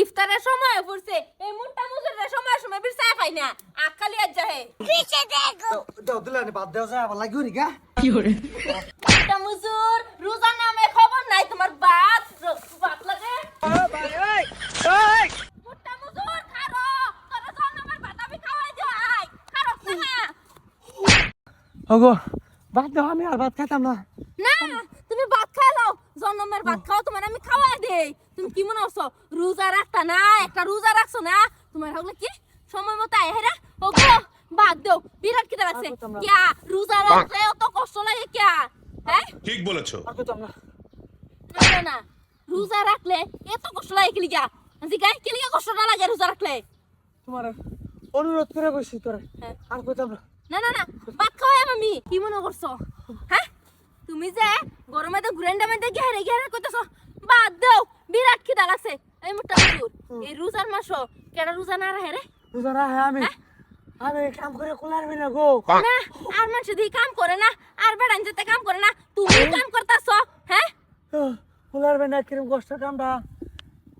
ইফতারের সময় পড়ছে এই মুন্টা মুজুরের সময় সময় বির চা পাই না। আখ খালি আজ যাহে দাও দিলে বাদ দেওয়া যায় আবার লাগিও নি গা। মুন্টা মুজুর রোজা নামে খবর নাই তোমার বাত বাত লাগে। মুন্টা মুজুর খারো তোর জন্মের ভাত আমি খাওয়াই যাই খারো না ওগো বাদ দাও আমি আর ভাত খাইতাম না। না তুমি ভাত খাই জন্মের ভাত খাও তোমার আমি খাওয়াই দেই। তুমি কি মনে করছ? রোজা রাখতা না একটা রোজা রাখছো না? তোমার হলো কি? সময় মতো আয় হেরা। ও গো বাদ দাও বিরাট কিতা লাগছে। না। কিয়া রোজা রাখলে অত কষ্ট লাগে কিয়া? হ্যাঁ? ঠিক বলেছ। না না না, না। রোজা রাখলে এত কষ্ট লাগে কি লিগা আজি গাই কি লিগা কষ্টটা লাগে রোজা রাখলে? তোমার অনুরোধ করে বসি তোরে। হ্যাঁ। আর খাইতাম না না না না ভাত খাওয়াই আমি। কি মনে করছ? হ্যাঁ? তুমি যে গরমে তো গুরেন্ডা মেন্দে গেরে গেরে কইতেছো। বাদ দাও বিরাট খিদা লাগছে এই মোটা মুজুর এই রোজার মাসো কেডা রোজা না রাহে রে? বুঝারা হ্যাঁ? আমি আমি কাম করে কুলারবি না গো। না আর মানুষ দিয়ে কাম করে না আর বেড়ান যেতে কাম করে না। তুমি কাম করতাছ হ্যাঁ? কুলারবি না কিরম কষ্ট কামটা।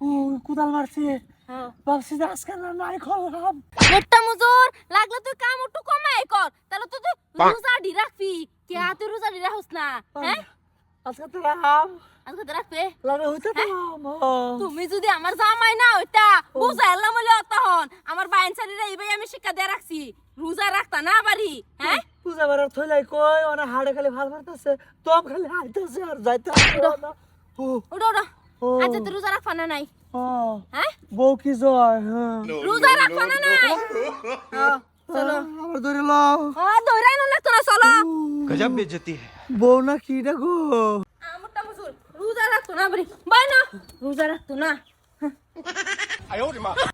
ও কুদাল মারছি। হ্যাঁ। ভাবছি যে আজকাল না নাই খলাম মোটা মুজুর লাগলে তুই কাম একটু কমাই কর। তাহলে তো তুই রোজা ডি রাখবি কে তুই রোজা ডি রাখস না হ্যাঁ? আজকে তো রাম আজকে তো রাখবে লাগে হইতে তো তুমি যদি আমার জামাই না হইতা বুঝাইলা মলে তখন আমার বাইন সারিরে এইবাই আমি শিক্ষা দিয়ে রাখছি রোজা রাখতা না বাড়ি হ্যাঁ পূজা বারার থইলাই কই ওনা হাড়ে খালি ভাল মারতাছে দম খালি হাইতাছে আর যাইতা ওডা ওডা আচ্ছা তো রোজা রাখবা না নাই হ্যাঁ বউ কি জয় হ্যাঁ রোজা রাখবা না নাই চলো আমার ধরে লাও আ ধরে না না তোরা চলো গজব বেজতি হ্যায় বউ না কি দেখো আমারটা বুঝুন রোজা রাখতো না বাড়ি। বাই না। রোজা রাখতো না।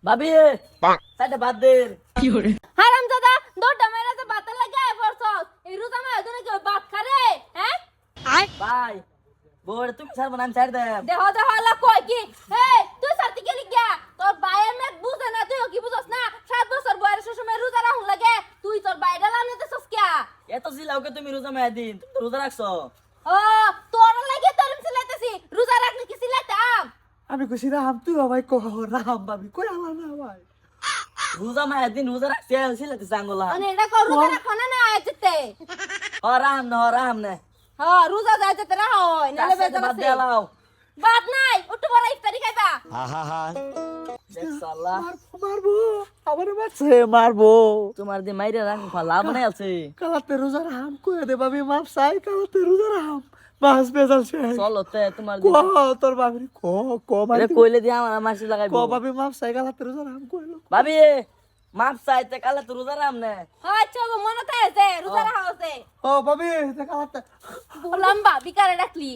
ভাবি সাইডে বাদ দে। হারাম দাদা দৌড়টা মেরে যে বাতার লাগে আয় পড়ছস। এই রোজা মায় ধরে কি বাত খারে? হ্যাঁ? ভাই বউরে তুমি ছাড়বো না আমি ছাড় দে দেহ দেহ আল্লাহ কই কি তুই সারতি গেলি গিয়া তোর বাইয়ের মেয়ে বুঝে না তুই কি বুঝছ না সাত বছর বয়সের সময় রোজা রাখুন লাগে তুই তোর বাইরে লাম নিতে কিয়া জিলাওকে তুমি রোজা মায়া দিন তুমি তো রোজা রাখছো। ও তোর লাগে তোর সিলাইতেছি রোজা রাখলে কি সিলাইতাম আমি কইছি রাম তুই ভাই কহ রাম ভাবি কই আমার না ভাই রোজা মায়া দিন রোজা রাখছে সিলাতে চাঙ্গলা মানে এটা কর রোজা রাখো না না যেতে। ও রাম না রাম না। হ্যাঁ রোজা যায় যেতে রাখো নালে বেজার বাদ দেলাও বাদ নাই একটু বড় ইফতারি খাইবা। সাল্লাহ মারবো। আমার মারছে মারবো। তোমার দি মাইরে রাখ লাভ নাই আছে। কালাতে রোজা রাম কই দে ভাবি মাপ চাই কালাতে রোজা রাম বাস বেজাল সে চলো তে তোমার ক তোর ভাবি ক ক মারি কইলে দি আমার লাগাইব। ক ভাবি মাপ চাই কালাতে রোজা রাম কইলো। ভাবি মাপ চাইতে কালে তো রোজা রাম না। আচ্ছা গো মনে থাকে রোজা রাখা আছে। ও ভাবি তে কালাতে। লম্বা বিকারে রাখলি